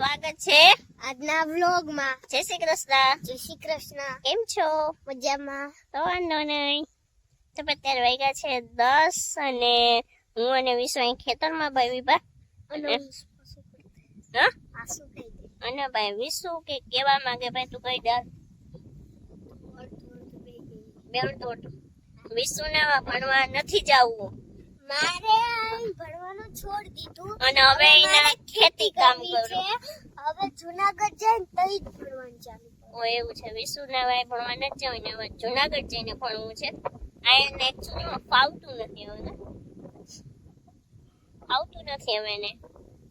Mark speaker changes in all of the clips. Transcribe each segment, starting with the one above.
Speaker 1: સ્વાગત છે
Speaker 2: આજના વ્લોગમાં.
Speaker 1: જય શ્રી કૃષ્ણ.
Speaker 2: જય શ્રી કૃષ્ણ.
Speaker 1: કેમ છો?
Speaker 2: મજામાં.
Speaker 1: તો વાંધો નહીં. તો અત્યારે વાગ્યા છે દસ અને હું અને વિશ્વ અહીં ખેતરમાં ભાઈ વિભા
Speaker 2: અને
Speaker 1: હા?
Speaker 2: આ શું કહી
Speaker 1: અને ભાઈ વિશ્વ કે કેવા માંગે ભાઈ તું કઈ દે. બેન તો વિશ્વને ભણવા નથી જવું.
Speaker 2: મારે ભણવાનું છોડ દીધું.
Speaker 1: અને હવે એને ખેતી કામ કરો.
Speaker 2: હવે જુનાગઢ જઈને તઈ જ ભણવાનું ચાલુ
Speaker 1: ઓ એવું છે. વિશ્વના ભાઈ ભણવા નથી જવું ને હવે જુનાગઢ જઈને ભણવું છે. આ એને એકચ્યુઅલીમાં ફાવતું નથી હવે ને. આવતું નથી હવે એને.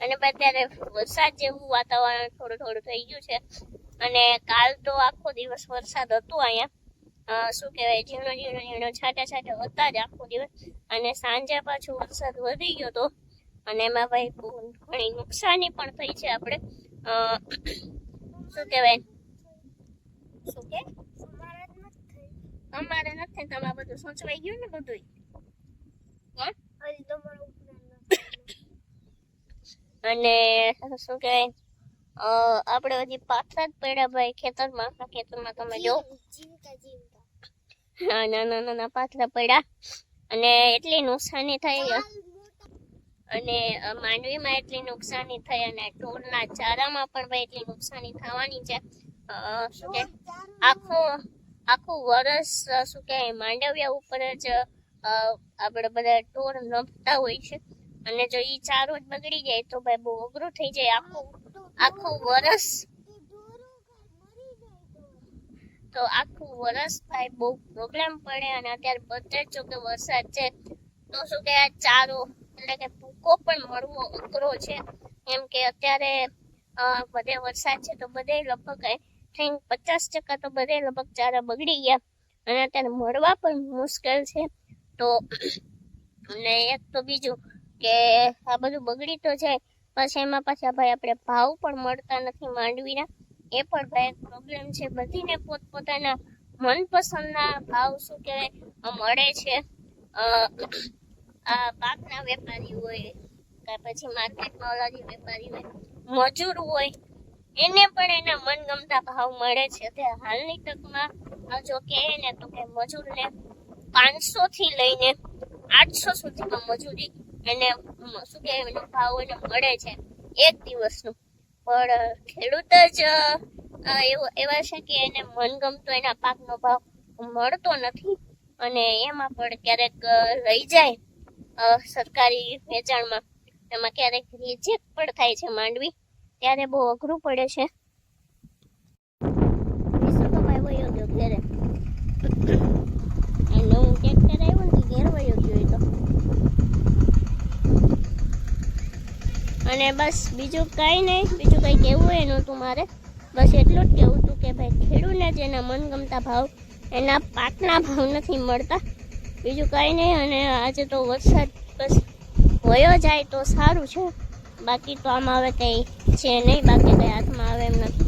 Speaker 1: અને અત્યારે વરસાદ જેવું વાતાવરણ થોડું થોડું થઈ ગયું છે. અને કાલ તો આખો દિવસ વરસાદ હતો અહીંયા. શું કહેવાય? ઝીણો ઝીણો ઝીણો છાંટા છાંટા હતા જ આખો દિવસ. અને સાંજે પાછું વરસાદ વધી ગયો હતો અને એમાં ભાઈ ઘણી નુકસાની પણ થઈ છે આપણે. શું કહેવાય? શું કે?
Speaker 2: અમારે નથી
Speaker 1: તમારે બધું સોચવાઈ ગયું ને બધું. અને શું કહેવાય? આપણે હજી પાછા જ પડ્યા ભાઈ ખેતરમાં. આ ખેતરમાં તમે જો. નાના નાના પાથરા પડ્યા. અને એટલી નુકસાની થઈ.
Speaker 2: મોટા
Speaker 1: અને માંડવીમાં એટલી નુકસાની થઈ અને ઢોરના ચારામાં પણ ભાઈ એટલી નુકસાની થવાની છે. આખું આખું વરસ શું કહેવાય માંડવ્યા ઉપર જ આપણે બધા ઢોર નભતા હોય છે. અને જો એ ચારો જ બગડી જાય તો ભાઈ બહુ અઘરું થઈ જાય આખું આખું વરસ. તો આખું વરસ ભાઈ બહુ પ્રોબ્લેમ પડે અને અત્યારે બધે જ જો કે વરસાદ છે, તો શું કે આ ચારો એટલે કે ભૂકો પણ મળવો અઘરો છે. એમ કે અત્યારે બધે વરસાદ છે તો બધે લગભગ આઈ થિંક પચાસ ટકા તો બધે લગભગ ચારા બગડી ગયા. અને અત્યારે મળવા પણ મુશ્કેલ છે. તો, અને એક તો બીજું કે આ બધું બગડી તો જાય પછી એમાં પાછા ભાઈ આપણે ભાવ પણ મળતા નથી માંડવીના. એ પણ ભાઈ પ્રોબ્લેમ છે. બધીને પોતપોતાના મનપસંદના ભાવ શું કહેવાય, મળે છે. પાકના વેપારી હોય કે પછી માર્કેટમાં વેપારી હોય, મજૂર હોય, એને પણ એના મનગમતા ભાવ મળે છે. અત્યારે હાલની તકમાં જો કે ને તો કે મજૂરને પાંચસો થી લઈને આઠસો સુધીમાં મજૂરી એને શું કે એનો ભાવ એને મળે છે એક દિવસનું. પણ ખેડૂત જ એવો, એવા છે કે એને મનગમતો એના પાકનો ભાવ મળતો નથી અને એમાં પણ ક્યારેક રહી જાય સરકારી વેચાણમાં એમાં ક્યારેક રિજેક્ટ પણ થાય છે માંડવી. ત્યારે બહુ અઘરું પડે છે. ઘેરે. વયો ગયો તો. અને બસ બીજું કાંઈ નહીં, બીજું કંઈ કહેવું હોય નહોતું મારે. બસ એટલું જ કહેવું હતું કે ભાઈ ખેડૂતને જેના મનગમતા ભાવ, એના પાકના ભાવ નથી મળતા. બીજું કાંઈ નહીં, અને આજે તો વરસાદ બસ વયો જાય તો સારું છે. બાકી તો આમાં હવે કંઈ છે નહીં, બાકી કંઈ હાથમાં આવે એમ નથી.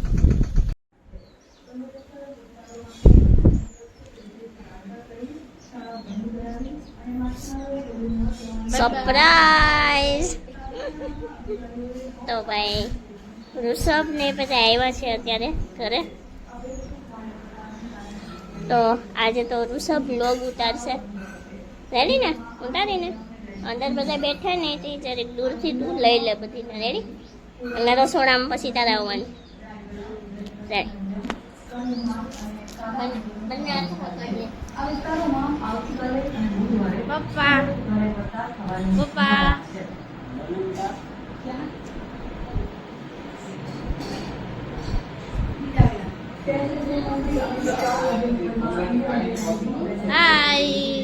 Speaker 1: સરપ્રાઈઝ તો ભાઈ, ઋષભ ને બધા આવ્યા છે અત્યારે ઘરે. તો આજે તો ઋષભ લોગ ઉતારશે. રેડી ને? ઉતારીને અંદર બધા બેઠા ને તે જરીક દૂરથી દૂર લઈ લે બધીને રેડી અને રસોડામાં પછી તારે આવવાની. રેડી. પપ્પા. પપ્પા.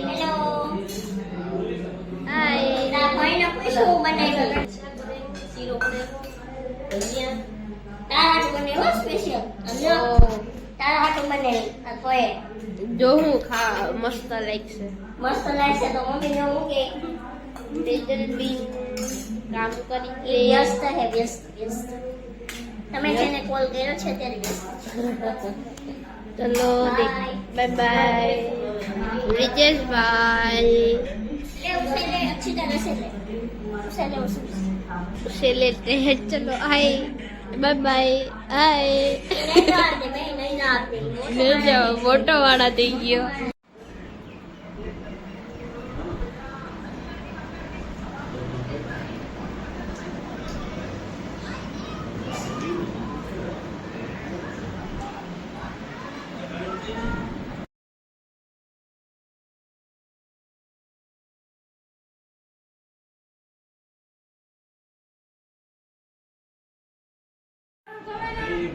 Speaker 1: હેલો ભાઈને પૂછું બનાવ્યો શીરો બનાવ્યો તારા હાથ બનાવ્યો સ્પેશિયલ તારા હાથ બનાવી આ તોય
Speaker 3: જો હું ખા મસ્ત લાગશે
Speaker 1: મસ્ત લાગશે તો મમ્મી ને હું કે
Speaker 3: ડિજિટલ બિન કામ કરી
Speaker 1: એ વ્યસ્ત હે વ્યસ્ત વ્યસ્ત તમે જેને કોલ કર્યો છે ત્યારે વ્યસ્ત
Speaker 3: ચલો
Speaker 1: Bye.
Speaker 3: બાય બાય રિજેશભાઈ
Speaker 1: લે ઉસે લે અક્ષિતા રસે લે ઉસે લે ઉસે
Speaker 3: ઉસે લેતે હે ચલો આય બાય બાય હાય મોટો વાળા થઈ ગયો.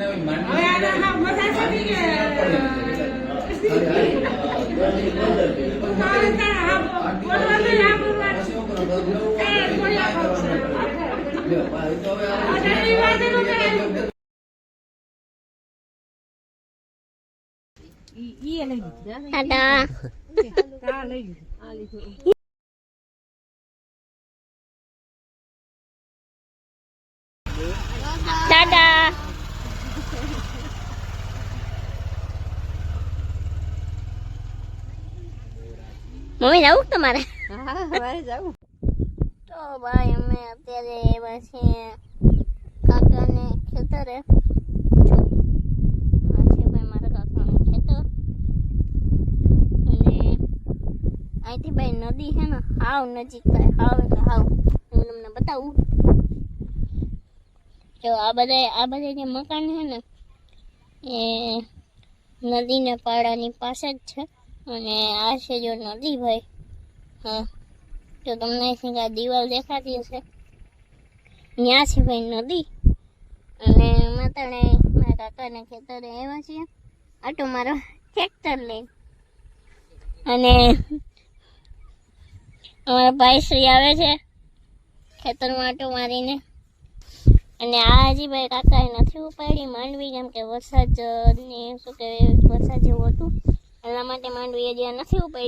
Speaker 4: હવે આના હા મજા ચડી
Speaker 1: ટાટા ટાટા મમ્મી જવું તમારે?
Speaker 3: હા મારે જાવું
Speaker 1: તો ભાઈ અમે અત્યારે એવા છીએ કાકાને ખેતરે. આ છે ભાઈ મારા કાકાનું ખેતર. અને અહીંથી ભાઈ નદી છે ને હાવ નજીક થાય હાવ એટલે હાવ. હું તમને બતાવું. જો આ બધા આ બધા જે મકાન છે ને એ નદીના પાડાની પાસે જ છે. અને આ છે જો નદી ભાઈ હા, જો તમને અહીંથી આ દિવાલ દેખાતી હશે. ત્યાં છે ભાઈ નદી. અને માતાને, મારા કાકાને ખેતરે આવ્યા છીએ. આટો મારો ટ્રેક્ટર લઈને. અને અમારા ભાઈ શ્રી આવે છે ખેતરમાં આટો મારીને. અને આ હજી ભાઈ કાકાએ નથી ઉપાડી. માંડવી કેમ કે વરસાદ ને શું કહેવાય, વરસાદ જેવું હતું. એટલા માટે માંડવી હજી નથી ઉપાડી.